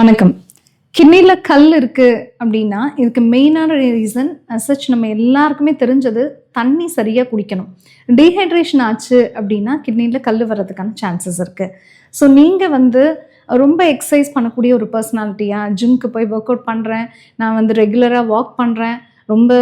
வணக்கம். கிட்னியில் கல் இருக்குது அப்படின்னா இதுக்கு மெயினான ரீசன் சச் நம்ம எல்லாருக்குமே தெரிஞ்சது தண்ணி சரியாக குடிக்கணும். டீஹைட்ரேஷன் ஆச்சு அப்படின்னா கிட்னியில் கல் வர்றதுக்கான சான்சஸ் இருக்குது ஸோ நீங்கள் வந்து ரொம்ப எக்ஸசைஸ் பண்ணக்கூடிய ஒரு பர்சனாலிட்டியாக ஜிம்க்கு போய் ஒர்க் அவுட் பண்ணுறேன் நான் வந்து ரெகுலராக வாக் பண்ணுறேன் ரொம்ப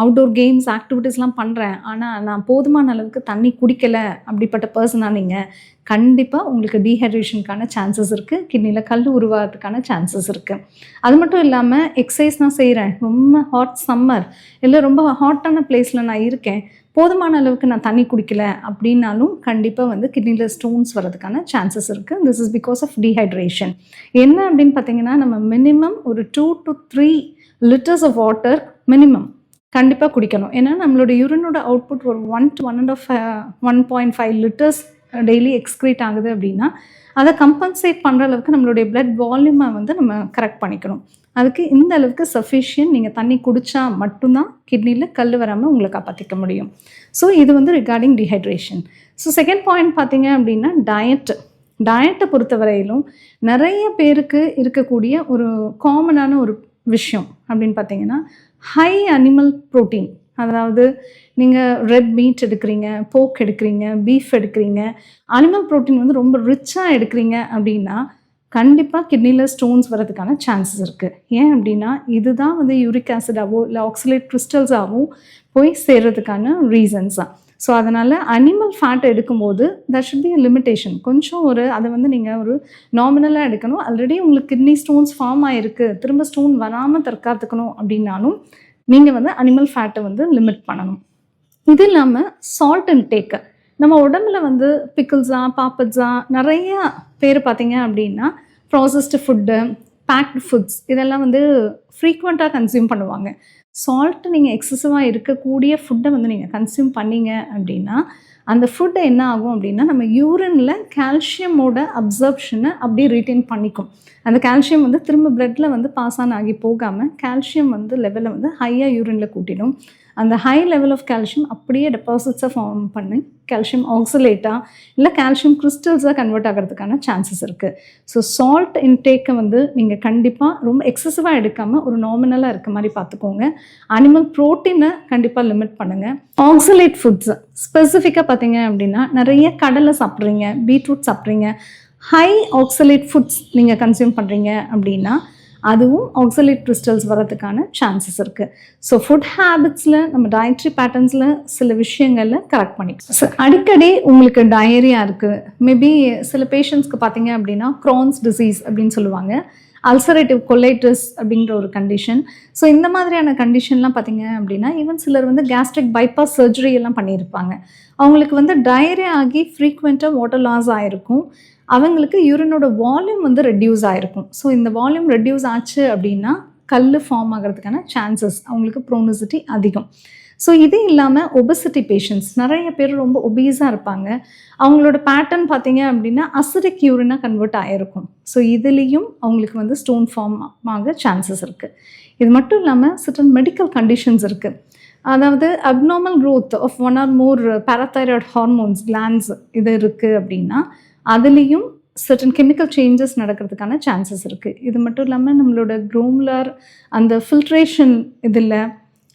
அவுட்டோர் கேம்ஸ் ஆக்டிவிட்டீஸ்லாம் பண்ணுறேன் ஆனால் நான் போதுமான அளவுக்கு தண்ணி குடிக்கலை அப்படிப்பட்ட பர்சனாக நீங்கள் கண்டிப்பாக உங்களுக்கு டீஹைட்ரேஷனுக்கான சான்சஸ் இருக்குது கிட்னியில் கல் உருவாகிறதுக்கான சான்சஸ் இருக்குது அது மட்டும் இல்லாமல் எக்ஸசைஸ் நான் செய்கிறேன் ரொம்ப ஹாட் சம்மர் இல்லை ரொம்ப ஹாட்டான பிளேஸில் நான் இருக்கேன். போதுமான அளவுக்கு நான் தண்ணி குடிக்கல அப்படின்னாலும் கண்டிப்பாக வந்து கிட்னியில் ஸ்டோன்ஸ் வரதுக்கான சான்சஸ் இருக்குது this is because of dehydration என்ன அப்படின்னு பார்த்தீங்கன்னா நம்ம மினிமம் ஒரு two to three litres of water minimum கண்டிப்பாக குடிக்கணும். ஏன்னா நம்மளோட யூரினோட அவுட்புட் ஒரு one to one and half one point five litres daily excrete ஆகுது அப்படின்னா அதை கம்பன்சேட் பண்ணுற அளவுக்கு நம்மளுடைய பிளட் வால்யூமை வந்து நம்ம கரெக்ட் பண்ணிக்கணும். அதுக்கு இந்த அளவுக்கு சஃபிஷியன்ட் நீங்கள் தண்ணி குடித்தா மட்டும்தான் கிட்னியில் கல் வராமல் உங்களை காப்பாற்றிக்க முடியும். ஸோ இது வந்து regarding dehydration so second point பார்த்தீங்க அப்படின்னா டயட்டு டயட்டை பொறுத்தவரையிலும் நிறைய பேருக்கு இருக்கக்கூடிய ஒரு காமனான ஒரு விஷயம். அப்படின்னு பார்த்தீங்கன்னா ஹை அனிமல் ப்ரோட்டீன் அதாவது நீங்கள் ரெட் மீட் எடுக்கிறீங்க போக் எடுக்கிறீங்க பீஃப் எடுக்கிறீங்க அனிமல் ப்ரோட்டீன் வந்து ரொம்ப ரிச்சாக எடுக்கிறீங்க அப்படின்னா கண்டிப்பாக கிட்னியில் ஸ்டோன்ஸ் வரதுக்கான சான்சஸ் இருக்குது ஏன் அப்படின்னா இதுதான் வந்து யூரிக் ஆசிடாவோ இல்லை ஆக்சிலேட் கிறிஸ்டல்ஸாகவும் போய் சேர்றதுக்கான ரீசன்ஸ் தான் ஸோ அதனால் அனிமல் ஃபேட் எடுக்கும்போது தட் ஷுட் பி லிமிட்டேஷன் கொஞ்சம் ஒரு அதை வந்து நீங்கள் ஒரு நாமினலாக எடுக்கணும். ஆல்ரெடி உங்களுக்கு கிட்னி ஸ்டோன்ஸ் ஃபார்ம் ஆகிருக்கு திரும்ப ஸ்டோன் வராமல் தற்காத்துக்கணும் அப்படின்னாலும் நீங்கள் வந்து அனிமல் ஃபேட்டை வந்து லிமிட் பண்ணணும். இது இல்லாமல் சால்ட் அண்ட் டேக்கு நம்ம உடம்புல வந்து பிக்கிள்ஸா பாப்பட்ஸா நிறைய பேர் பார்த்தீங்க அப்படின்னா ப்ராசஸ்டு ஃபுட்டு பேக்டு ஃபுட்ஸ் இதெல்லாம் வந்து ஃப்ரீக்வெண்ட்டாக கன்சியூம் பண்ணுவாங்க. சால்ட் நீங்கள் எக்ஸசிவாக இருக்கக்கூடிய ஃபுட்டை வந்து நீங்கள் கன்சியூம் பண்ணீங்க அப்படின்னா அந்த ஃபுட்டு என்ன ஆகும் அப்படின்னா நம்ம யூரினில் கால்சியமோட அப்சர்ப்ஷனை அப்படியே ரீட்டைன் பண்ணிக்கும். அந்த கால்சியம் வந்து திரும்ப பிளட்டில் வந்து பாஸ் ஆன் ஆகி போகாமல் கால்சியம் வந்து லெவலில் வந்து ஹையாக யூரினில் கூட்டிடும். அந்த ஹை லெவல் ஆஃப் கால்சியம் அப்படியே டெபாசிட்ஸை ஃபார்ம் பண்ணி. கால்சியம் ஆக்சிலேட்டாக இல்லை கால்சியம் கிறிஸ்டல்ஸாக கன்வெர்ட் ஆகிறதுக்கான சான்சஸ் இருக்குது ஸோ சால்ட் இன்டேக்கை வந்து நீங்கள் கண்டிப்பாக ரொம்ப எக்ஸசிவாக எடுக்காமல் ஒரு நாமினலாக இருக்க மாதிரி பார்த்துக்கோங்க. அனிமல் ப்ரோட்டீனை கண்டிப்பாக லிமிட் பண்ணுங்கள் ஆக்சிலேட் ஃபுட்ஸ் ஸ்பெசிஃபிக்காக பார்த்தீங்க அப்படின்னா நிறைய கடலை சாப்பிட்றீங்க பீட்ரூட் சாப்பிட்றீங்க. ஹை ஆக்சலேட் ஃபுட்ஸ் நீங்கள் கன்சியூம் பண்ணுறீங்க அப்படின்னா அதுவும் ஆக்சலேட் கிறிஸ்டல்ஸ் வரதுக்கான சான்சஸ் இருக்குது ஸோ ஃபுட் ஹேபிட்ஸில் நம்ம டயட்ரி பேட்டர்ன்ஸில் சில விஷயங்களில் கரெக்ட் பண்ணிக்கலாம். ஸோ அடிக்கடி உங்களுக்கு டயரியா இருக்குது மேபி சில பேஷண்ட்ஸ்க்கு பார்த்தீங்க அப்படின்னா க்ரான்ஸ் டிசீஸ் அப்படின்னு சொல்லுவாங்க. அல்சரேட்டிவ் கொலைட்ரஸ் அப்படிங்கிற ஒரு கண்டிஷன் ஸோ இந்த மாதிரியான கண்டிஷன்லாம் பார்த்தீங்க அப்படின்னா ஈவன் சிலர் வந்து கேஸ்ட்ரிக் பைபாஸ் சர்ஜரி எல்லாம் பண்ணியிருப்பாங்க. அவங்களுக்கு வந்து டயரியா ஆகி ஃப்ரீக்வெண்ட்டாக வாட்டர் லாஸ் ஆகிருக்கும் அவங்களுக்கு யூரினோட வால்யூம் வந்து ரெடியூஸ் ஆகிருக்கும் ஸோ இந்த வால்யூம் ரெடியூஸ் ஆச்சு அப்படின்னா கல் ஃபார்ம் ஆகிறதுக்கான சான்சஸ் அவங்களுக்கு ப்ரோனிசிட்டி அதிகம். ஸோ இது இல்லாமல் ஒபசிட்டி பேஷண்ட்ஸ் நிறைய பேர் ரொம்ப ஒபீஸாக இருப்பாங்க. அவங்களோட பேட்டர்ன் பார்த்தீங்க அப்படின்னா அசிடிக் யூரினாக கன்வெர்ட் ஆகிருக்கும் ஸோ இதுலேயும் அவங்களுக்கு வந்து ஸ்டோன் ஃபார்ம் ஆக சான்சஸ் இருக்குது இது மட்டும் இல்லாமல் சிட்டன் மெடிக்கல் கண்டிஷன்ஸ் இருக்குது அதாவது abnormal growth of one or more parathyroid hormones glands இது இருக்குது அப்படின்னா அதுலேயும் சர்டன் கெமிக்கல் சேஞ்சஸ் நடக்கிறதுக்கான சான்சஸ் இருக்குது இது மட்டும் இல்லாமல் நம்மளோட க்ரோம்லர் அந்த ஃபில்ட்ரேஷன் இதில்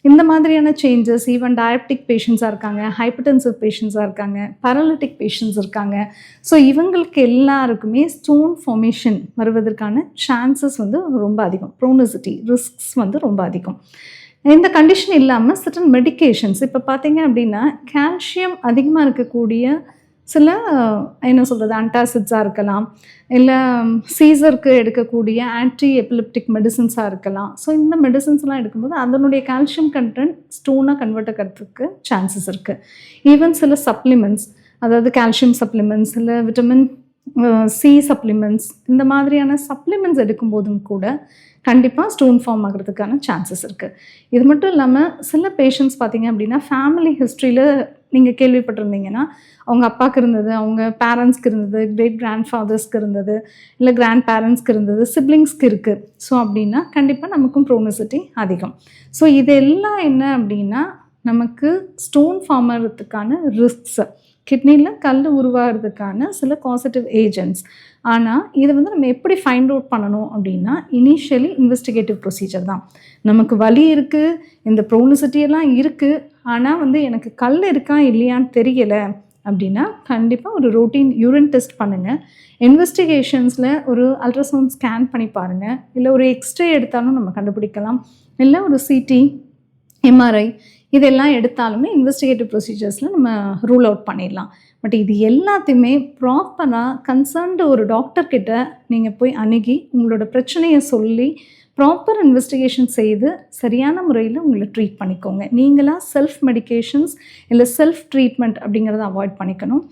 இந்த மாதிரியான சேஞ்சஸ் ஈவன் டயபெட்டிக் பேஷண்ட்ஸாக இருக்காங்க ஹைப்பர்டென்சிவ் பேஷண்ட்ஸாக இருக்காங்க பேரலிட்டிக் பேஷண்ட்ஸ் இருக்காங்க. ஸோ இவங்களுக்கு எல்லாருக்குமே ஸ்டோன் ஃபார்மேஷன் வருவதற்கான சான்சஸ் வந்து ரொம்ப அதிகம். ப்ரோனசிட்டி ரிஸ்க்ஸ் வந்து ரொம்ப அதிகம். இந்த கண்டிஷன் இல்லாமல் சர்டன் மெடிகேஷன்ஸ் இப்போ பார்த்தீங்க அப்படின்னா கால்சியம் அதிகமாக இருக்கக்கூடிய சில என்ன சொல்கிறது அன்டாசிட்ஸாக இருக்கலாம். இல்லை சீசருக்கு எடுக்கக்கூடிய ஆன்டி எபிலிப்டிக் மெடிசின்ஸாக இருக்கலாம். ஸோ இந்த மெடிசின்ஸ்லாம் எடுக்கும்போது அதனுடைய கால்சியம் கண்டென்ட் ஸ்டோனாக கன்வெர்ட் ஆகிறதுக்கு சான்சஸ் இருக்குது ஈவன் சில சப்ளிமெண்ட்ஸ் அதாவது கால்சியம் சப்ளிமெண்ட்ஸ் இல்லை விட்டமின் சி சப்ளிமெண்ட்ஸ் இந்த மாதிரியான சப்ளிமெண்ட்ஸ் எடுக்கும்போதும் கூட கண்டிப்பாக ஸ்டோன் ஃபார்ம் ஆகிறதுக்கான சான்சஸ் இருக்குது இது மட்டும் இல்லாமல் சில பேஷண்ட்ஸ் பார்த்தீங்க அப்படின்னா ஃபேமிலி ஹிஸ்ட்ரியில் நீங்கள் கேள்விப்பட்டிருந்தீங்கன்னா அவங்க அப்பாவுக்கு இருந்தது அவங்க பேரண்ட்ஸ்க்கு இருந்தது கிரேட் கிராண்ட் ஃபாதர்ஸ்க்கு இருந்தது இல்லை கிராண்ட் பேரண்ட்ஸ்க்கு இருந்தது சிப்ளிங்ஸ்க்கு இருக்குது ஸோ அப்படின்னா கண்டிப்பாக நமக்கும் ப்ரோனசிட்டி அதிகம். ஸோ இதெல்லாம் என்ன அப்படின்னா நமக்கு ஸ்டோன் ஃபார்ம் ஆகிறதுக்கான ரிஸ்க்ஸை கிட்னியில் கல் உருவாகிறதுக்கான சில பாசிட்டிவ் ஏஜென்ட்ஸ் ஆனால் இதை வந்து நம்ம எப்படி ஃபைண்ட் அவுட் பண்ணணும் அப்படின்னா இனிஷியலி இன்வெஸ்டிகேட்டிவ் ப்ரொசீஜர் தான். நமக்கு வலி இருக்குது இந்த ப்ரோனிசிட்டியெல்லாம் இருக்குது ஆனால் வந்து எனக்கு கல் இருக்கா இல்லையான்னு தெரியலை அப்படின்னா கண்டிப்பாக ஒரு ரொட்டீன் யூரின் டெஸ்ட் பண்ணுங்கள் இன்வெஸ்டிகேஷன்ஸில் ஒரு அல்ட்ராசவுண்ட் ஸ்கேன் பண்ணி பாருங்கள் இல்லை ஒரு எக்ஸ்ரே எடுத்தாலும் நம்ம கண்டுபிடிக்கலாம். இல்லை ஒரு சிடி எம்ஆர்ஐ இதெல்லாம் எடுத்தாலுமே இன்வெஸ்டிகேட்டிவ் ப்ரொசீஜர்ஸில் நம்ம ரூல் அவுட் பண்ணிடலாம். பட் இது எல்லாத்தையுமே ப்ராப்பராக கன்சர்ன்டு ஒரு டாக்டர்கிட்ட நீங்கள் போய் அணுகி உங்களோட பிரச்சனையை சொல்லி ப்ராப்பர் இன்வெஸ்டிகேஷன் செய்து சரியான முறையில் உங்களை ட்ரீட் பண்ணிக்கோங்க. நீங்களாக செல்ஃப் மெடிகேஷன்ஸ் இல்லை செல்ஃப் ட்ரீட்மெண்ட் அப்படிங்கிறத அவாய்ட் பண்ணிக்கணும்.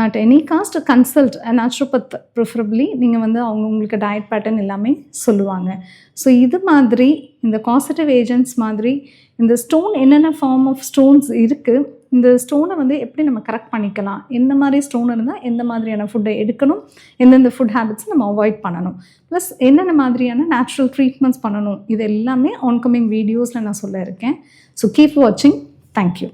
At any cost consult naturopath preferably நீங்கள் வந்து அவங்க உங்களுக்கு டயட் பேட்டர்ன் எல்லாமே சொல்லுவாங்க. ஸோ இது மாதிரி இந்த காசிட்டிவ் ஏஜென்ட்ஸ் மாதிரி இந்த ஸ்டோன் என்னென்ன ஃபார்ம் ஆஃப் ஸ்டோன்ஸ் இருக்குது இந்த ஸ்டோனை வந்து எப்படி நம்ம கரெக்ட் பண்ணிக்கலாம்? எந்த மாதிரி ஸ்டோன் இருந்தால் எந்த மாதிரியான ஃபுட்டை எடுக்கணும்? எந்தெந்த ஃபுட் ஹேபிட்ஸை நம்ம அவாய்ட் பண்ணணும்? ப்ளஸ் என்னென்ன மாதிரியான நேச்சுரல் ட்ரீட்மெண்ட்ஸ் பண்ணணும்? இது எல்லாமே ஆன்கமிங் வீடியோஸில் நான் சொல்ல இருக்கேன். ஸோ கீப் வாட்சிங் தேங்க்யூ